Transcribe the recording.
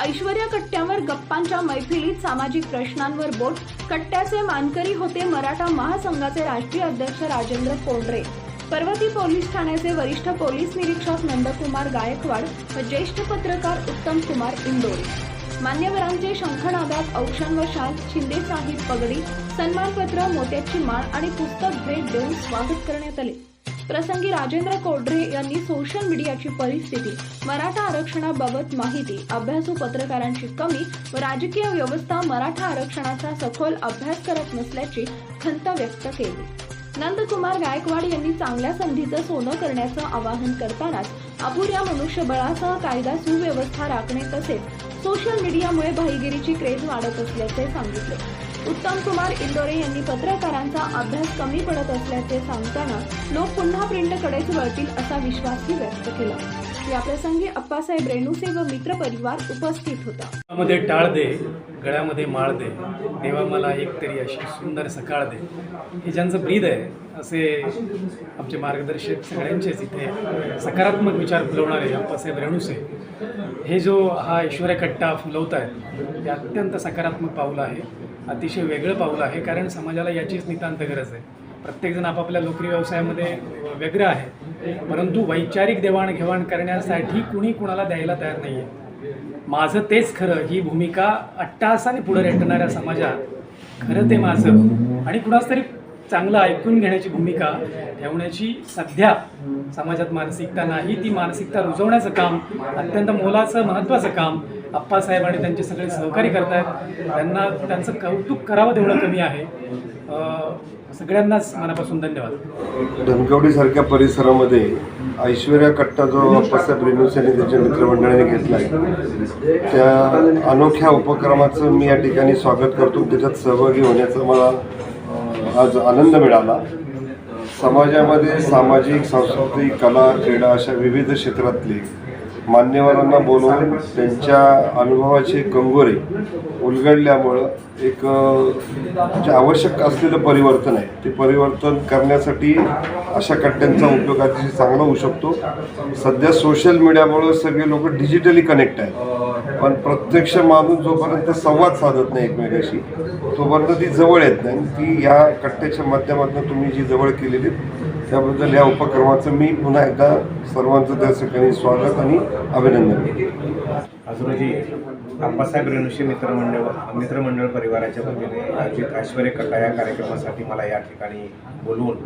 ऐश्वर्या कट्ट्यावर गप्पांच्या मैफिलीत सामाजिक प्रश्नांवर बोट कट्ट्याचे मानकरी होते मराठा महासंघाचे राष्ट्रीय अध्यक्ष राजेंद्र कोंडरे. पर्वती पोलीस ठाण्याचे वरिष्ठ पोलीस निरीक्षक नंदकुमार गायकवाड व ज्येष्ठ पत्रकार उत्तम कुमार इंदोरे. मान्यवरांचे शंखनादात औक्षण व शाल शिंदे साहिब पगडी सन्मानपत्र मोत्याची माळ आणि पुस्तक भेट देऊन स्वागत करण्यात आले. प्रसंगी राजेंद्र कोड्रे यांनी सोशल मीडियाची परिस्थिती मराठा आरक्षणाबाबत माहिती अभ्यासू पत्रकारांची कमी व राजकीय व्यवस्था मराठा आरक्षणाचा सखोल अभ्यास करत नसल्याची खंत व्यक्त केली. नंदकुमार गायकवाड यांनी चांगल्या संधीचं सोनं करण्याचं आवाहन करतानाच अपुऱ्या मनुष्यबळासह कायदा सुव्यवस्था राखणे तसेच सोशल मीडियामुळे भाईगिरीची क्रेज वाढत असल्याचे सांगितले. उत्तम कुमार इंदोरे यांनी पत्रकारांचा अभ्यास कमी पडत असल्याचे सांगताना लोक पुन्हा प्रिंटकडेच वळतील असा विश्वासही व्यक्त केला. या प्रसंगी अप्पासाहेब रेणुसे व मित्र परिवार उपस्थित होता. मध्ये टाळ दे. गळ्यामध्ये माळ दे. देवा मला एक तरी अशी सुंदर सकाळ दे. हे ज्यांचं ब्रीद आहे असे आमचे मार्गदर्शक सगळ्यांचेच इथे सकारात्मक विचार फुलवणारे अप्पासाहेब रेणुसे हे जो हा ऐश्वर्या कट्टा फुलवत आहेत हे अत्यंत सकारात्मक पाऊल आहे. अतिशय वेगळं पाऊल आहे कारण समाजाला याचीच नितांत गरज आहे. प्रत्येकजण आपापल्या नोकरी व्यवसायामध्ये व्यग्र आहे. परंतु वैचारिक देवाणघेवाण करण्यासाठी कुणी कुणाला द्यायला तयार नाही आहे माझं तेच खरं ही भूमिका अट्टासाने पुढे रेटणाऱ्या समाजात खरं ते माझं. आणि कुणाच तरी चांगलं ऐकून घेण्याची भूमिका ठेवण्याची सध्या समाजात मानसिकता नाही ती मानसिकता रुजवण्याचं काम अत्यंत मोलाचं महत्त्वाचं काम अप्पासाहेब आणि त्यांचे सगळे सहकारी करतायत. त्यांना त्यांचं कौतुक करावं तेवढं कमी आहे. सगळ्यांनाच मनापासून धन्यवाद. धनकवडीसारख्या परिसरामध्ये ऐश्वर्या कट्टा जो अप्पासाहेब रेणूस यांनी त्यांच्या मित्रमंडळीने घेतला आहे त्या अनोख्या उपक्रमाचं मी या ठिकाणी स्वागत करतो. त्याच्यात सहभागी होण्याचा मला आज आनंद मिळाला. समाजामध्ये सामाजिक सांस्कृतिक कला क्रीडा अशा विविध क्षेत्रातले मान्यवरांना बोलवून त्यांच्या अनुभवाचे कंगोरे उलगडल्यामुळं एक जे आवश्यक असलेलं परिवर्तन आहे ते परिवर्तन करण्यासाठी अशा कट्ट्यांचा उपयोग अतिशय चांगला होऊ शकतो. सध्या सोशल मीडियामुळं सगळे लोक डिजिटली कनेक्ट आहेत. पण प्रत्यक्ष माणूस जोपर्यंत संवाद साधत नाही एकमेकाशी तोपर्यंत ती जवळ येत नाही. ती या कट्ट्याच्या माध्यमातून तुम्ही जी जवळ केलेली त्याबद्दल या उपक्रमाचं मी पुन्हा एकदा सर्वांचं त्या ठिकाणी स्वागत आणि अभिनंदन. करतो आज रोजी अप्पासाहेब रेणुशी मित्रमंडळ मित्रमंडळ परिवाराच्या वतीने आयोजित ऐश्वर्य कट्टा या कार्यक्रमासाठी मला या ठिकाणी बोलवून